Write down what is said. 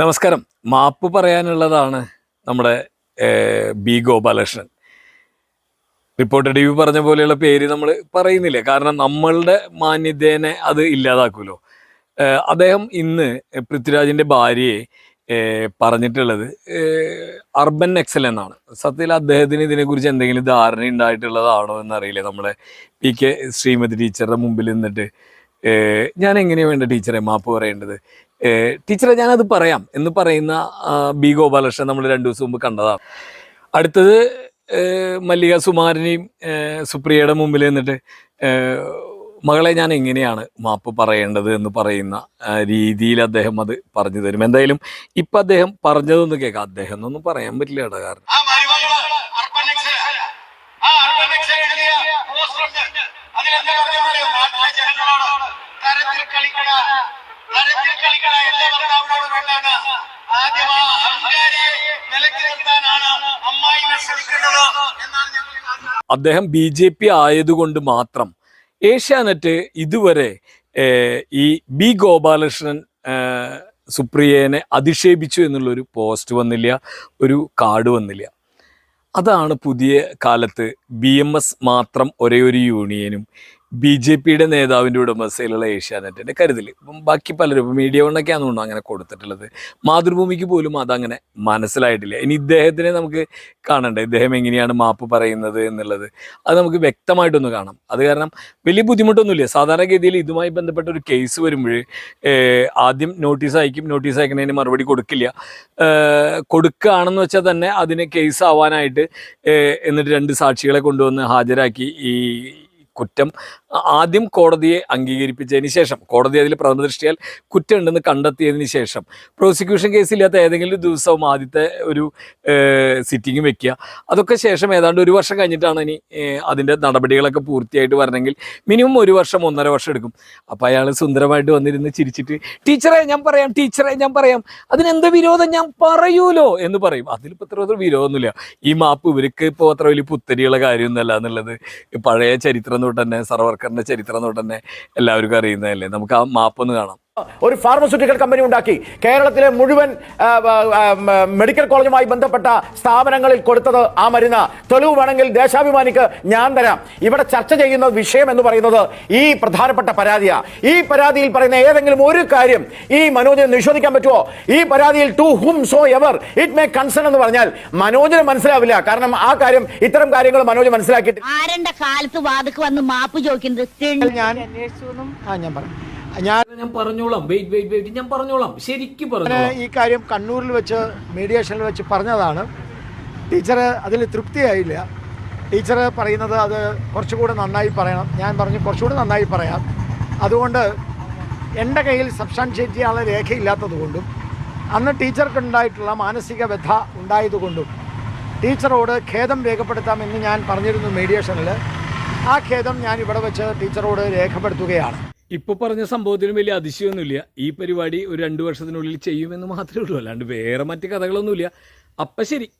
നമസ്കാരം. മാപ്പ് പറയാനുള്ളതാണ് നമ്മുടെ B Gopalakrishnan. Reporter T V പറഞ്ഞ പോലെയുള്ള പേര് നമ്മൾ പറയുന്നില്ല? കാരണം നമ്മളുടെ മാന്യതേനെ അത് ഇല്ലാതാക്കുമല്ലോ. അദ്ദേഹം ഇന്ന് പൃഥ്വിരാജിന്റെ ഭാര്യയെ പറഞ്ഞിട്ടുള്ളത് അർബൻ എക്സൽ എന്നാണ്. സത്യത്തിൽ അദ്ദേഹത്തിന് ഇതിനെക്കുറിച്ച് എന്തെങ്കിലും ധാരണ ഉണ്ടായിട്ടുള്ളതാണോ എന്നറിയില്ല നമ്മുടെ പി കെ ശ്രീമതി ടീച്ചറുടെ മുമ്പിൽ നിന്നിട്ട്? ഞാൻ എങ്ങനെയാണ് വേണ്ട ടീച്ചറെ? മാപ്പ് പറയേണ്ടത്. ടീച്ചറെ ഞാനത് പറയാം എന്ന് പറയുന്ന ബി ഗോപാലകൃഷ്ണൻ നമ്മൾ രണ്ടു ദിവസം മുമ്പ് കണ്ടതാണ് അടുത്തത് മല്ലിക സുമാരനെയും സുപ്രിയയുടെ മുമ്പിൽ നിന്നിട്ട് മകളെ ഞാൻ എങ്ങനെയാണ് മാപ്പ് പറയേണ്ടത് എന്ന് പറയുന്ന രീതിയിൽ അദ്ദേഹം അത് പറഞ്ഞു തരും. എന്തായാലും ഇപ്പം അദ്ദേഹം പറഞ്ഞതൊന്ന് കേൾക്കാം അദ്ദേഹം എന്നൊന്നും പറയാൻ പറ്റില്ല കേട്ടോ കാരണം. അദ്ദേഹം ബി ജെ പി ആയതുകൊണ്ട് മാത്രം. ഏഷ്യാനെറ്റ് ഇതുവരെ ഈ ബി ഗോപാലകൃഷ്ണൻ സുപ്രിയനെ അധിക്ഷേപിച്ചു എന്നുള്ളൊരു പോസ്റ്റ് വന്നില്ല ഒരു കാർഡ് വന്നില്ല. അതാണ് പുതിയ കാലത്ത് ബി എം എസ് മാത്രം ഒരേ ഒരു യൂണിയനും. ബി ജെ പിയുടെ നേതാവിന്റെ ഉടമസ്ഥയിലുള്ള ഏഷ്യാനെറ്റിന്റെ കരുതൽ ഇപ്പം ബാക്കി പലരും ഇപ്പം മീഡിയ വണ്ണൊക്കെയാണ് തോന്നുന്നു അങ്ങനെ കൊടുത്തിട്ടുള്ളത്. മാതൃഭൂമിക്ക് പോലും അതങ്ങനെ മനസ്സിലായിട്ടില്ല. ഇനി ഇദ്ദേഹത്തിനെ നമുക്ക് കാണണ്ടേ? ഇദ്ദേഹം എങ്ങനെയാണ് മാപ്പ് പറയുന്നത് എന്നുള്ളത്? അത് നമുക്ക് വ്യക്തമായിട്ടൊന്ന് കാണാം. അത് കാരണം വലിയ ബുദ്ധിമുട്ടൊന്നുമില്ല. സാധാരണഗതിയിൽ ഇതുമായി ബന്ധപ്പെട്ട ഒരു കേസ് വരുമ്പോൾ ആദ്യം നോട്ടീസ് അയക്കും. നോട്ടീസ് അയക്കുന്നതിന് മറുപടി കൊടുക്കില്ല. കൊടുക്കുകയാണെന്ന് വെച്ചാൽ തന്നെ അതിന് കേസ് ആവാനായിട്ട് എന്നിട്ട് രണ്ട് സാക്ഷികളെ കൊണ്ടുവന്ന് ഹാജരാക്കി ഈ കുറ്റം ആദ്യം കോടതിയെ അംഗീകരിപ്പിച്ചതിന് ശേഷം കോടതി അതിൽ പ്രഥമദൃഷ്ടിയാൽ കുറ്റമുണ്ടെന്ന് കണ്ടെത്തിയതിന് ശേഷം പ്രോസിക്യൂഷൻ കേസില്ലാത്ത ഏതെങ്കിലും ദിവസവും ആദ്യത്തെ ഒരു സിറ്റിംഗ് വെക്കുക. അതൊക്കെ ശേഷം ഏതാണ്ട് ഒരു വർഷം കഴിഞ്ഞിട്ടാണ് ഇനി അതിന്റെ നടപടികളൊക്കെ പൂർത്തിയായിട്ട് വരണമെങ്കിൽ മിനിമം ഒരു വർഷം ഒന്നര വർഷം എടുക്കും. അപ്പോൾ അയാൾ സുന്ദരമായിട്ട് വന്നിരുന്ന് ചിരിച്ചിട്ട് ടീച്ചറെ ഞാൻ പറയാം ടീച്ചറെ ഞാൻ പറയാം. അതിനെന്ത് വിരോധം? ഞാൻ പറയൂലോ? എന്ന് പറയും. അതിലിപ്പോൾ ഇത്ര ഒരു വിരോധമൊന്നുമില്ല. ഈ മാപ്പ് ഇവർക്ക് ഇപ്പോൾ അത്ര വലിയ പുത്തരിയുള്ള കാര്യമൊന്നുമല്ല എന്നുള്ളത്. പഴയ ചരിത്രം തൊട്ട് തന്നെ സർവർക്കറിന്റെ ചരിത്രം തൊട്ട് തന്നെ എല്ലാവർക്കും അറിയുന്നതല്ലേ? നമുക്ക് ആ മാപ്പ് ഒന്ന് കാണാം. ഒരു ഫാർമസ്യൂട്ടിക്കൽ കമ്പനി ഉണ്ടാക്കി. കേരളത്തിലെ മുഴുവൻ മെഡിക്കൽ കോളേജുമായി ബന്ധപ്പെട്ട സ്ഥാപനങ്ങളിൽ കൊടുത്തത് ആ മരുന്ന്. തെളിവ് വേണമെങ്കിൽ ദേശാഭിമാനിക്ക് ഞാൻ തരാം. ഇവിടെ ചർച്ച ചെയ്യുന്ന വിഷയം എന്ന് പറയുന്നത് ഈ പ്രധാനപ്പെട്ട പരാതിയാണ് ഈ പരാതിയിൽ പറയുന്ന ഏതെങ്കിലും ഒരു കാര്യം ഈ മനോജിനെ നിഷേധിക്കാൻ പറ്റുമോ ഈ പരാതിയിൽ to whomsoever it may concern എന്ന് പറഞ്ഞാൽ മനോജിന് മനസ്സിലാവില്ല. കാരണം ആ കാര്യം ഇത്തരം കാര്യങ്ങൾ മനോജ് മനസ്സിലാക്കിയിട്ട് ആരന്റെ കാലത്ത് വാദക്ക് വന്ന് മാപ്പ് ചോദിക്കുന്നത്? ഞാൻ അന്വേഷിച്ചു ആ ഞാൻ പറഞ്ഞു ഞാൻ ഞാൻ പറഞ്ഞോളാം. വെയിറ്റ് വെയിറ്റ് വെയിറ്റ് ഞാൻ പറഞ്ഞോളാം. ശരിക്കും പറഞ്ഞു ഈ കാര്യം കണ്ണൂരിൽ വെച്ച് മീഡിയേഷനിൽ വെച്ച് പറഞ്ഞതാണ്. ടീച്ചർ അതിൽ തൃപ്തിയായില്ല. ടീച്ചർ പറയുന്നത് അത് കുറച്ചുകൂടെ നന്നായി പറയണം. ഞാൻ പറഞ്ഞു കുറച്ചുകൂടെ നന്നായി പറയാം. അതുകൊണ്ട് എന്റെ കയ്യിൽ സബ്സ്റ്റാൻഷിയേറ്റ് ചെയ്യാനുള്ള രേഖയില്ലാത്തത് കൊണ്ടും അന്ന് ടീച്ചർക്കുണ്ടായിട്ടുള്ള മാനസിക വ്യഥ ഉണ്ടായതുകൊണ്ടും ടീച്ചറോട് ഖേദം രേഖപ്പെടുത്താമെന്ന് ഞാൻ പറഞ്ഞിരുന്നു മീഡിയേഷനിൽ ആ ഖേദം ഞാൻ ഇവിടെ വെച്ച് ടീച്ചറോട് രേഖപ്പെടുത്തുകയാണ്. ഇപ്പൊ പറഞ്ഞ സംഭവത്തിനും വലിയ അതിശയമൊന്നുമില്ല. ഈ പരിപാടി ഒരു രണ്ട് വർഷത്തിനുള്ളിൽ ചെയ്യുമെന്ന് മാത്രമേ ഉള്ളൂ. അല്ലാണ്ട് വേറെ മറ്റു കഥകളൊന്നുമില്ല. അപ്പം ശരി.